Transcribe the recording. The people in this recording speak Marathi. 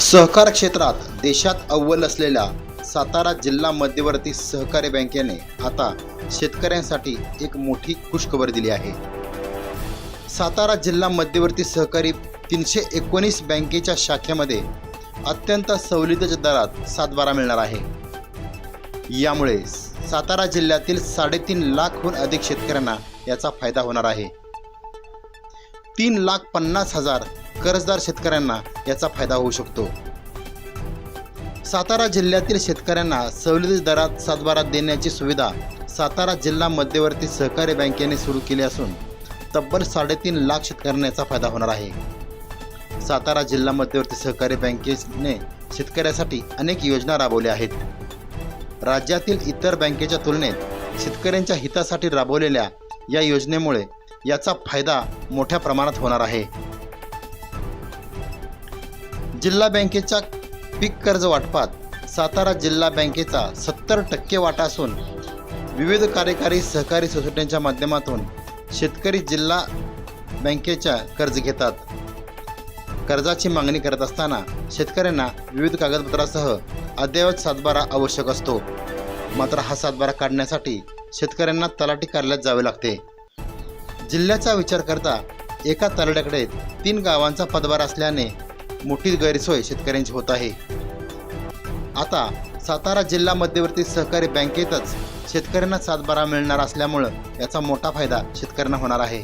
सहकार क्षेत्रात देशात अव्वल असलेल्या सातारा जिल्हा मध्यवर्ती सहकारी बँकेने आता शेतकऱ्यांसाठी एक मोठी खुशखबर दिली आहे. सातारा जिल्हा मध्यवर्ती सहकारी तीनशे एकोणीस बँकेच्या शाखेमध्ये अत्यंत सवलतीच्या दरात सातबारा मिळणार आहे. यामुळे सातारा जिल्ह्यातील साडेतीन लाखहून अधिक शेतकऱ्यांना याचा फायदा होणार आहे. तीन लाख पन्नास हजार कर्जदार शेतकऱ्यांना याचा फायदा होऊ शकतो. सातारा जिल्ह्यातील शेतकऱ्यांना सवलती दरात सातबारा देण्याची सुविधा सातारा जिल्हा मध्यवर्ती सहकारी बँकेने सुरू केली असून तब्बल साडेतीन लाख शेतकऱ्यांना याचा फायदा होणार आहे. सातारा जिल्हा मध्यवर्ती सहकारी बँकेने शेतकऱ्यासाठी अनेक योजना राबवल्या आहेत. राज्यातील इतर बँकेच्या तुलनेत शेतकऱ्यांच्या हितासाठी राबवलेल्या या योजनेमुळे याचा फायदा मोठ्या प्रमाणात होणार आहे. जिल्हा बँकेच्या पीक कर्ज वाटपात सातारा जिल्हा बँकेचा सत्तर टक्के वाटा असून विविध कार्यकारी सहकारी सोसायट्यांच्या माध्यमातून शेतकरी जिल्हा बँकेच्या कर्ज घेतात. कर्जाची मागणी करत असताना शेतकऱ्यांना विविध कागदपत्रासह अद्ययावत सातबारा आवश्यक असतो. मात्र हा सातबारा काढण्यासाठी शेतकऱ्यांना तलाठी कार्यालयात जावे लागते. जिल्ह्याचा विचार करता एका तलाट्याकडे तीन गावांचा पदभार असल्याने मोठी गैरसोय शेतकऱ्यांची होत आहे. आता सातारा जिल्हा मध्यवर्ती सहकारी बँकेतच शेतकऱ्यांना सातबारा मिळणार असल्यामुळं याचा मोठा फायदा शेतकऱ्यांना होणार आहे.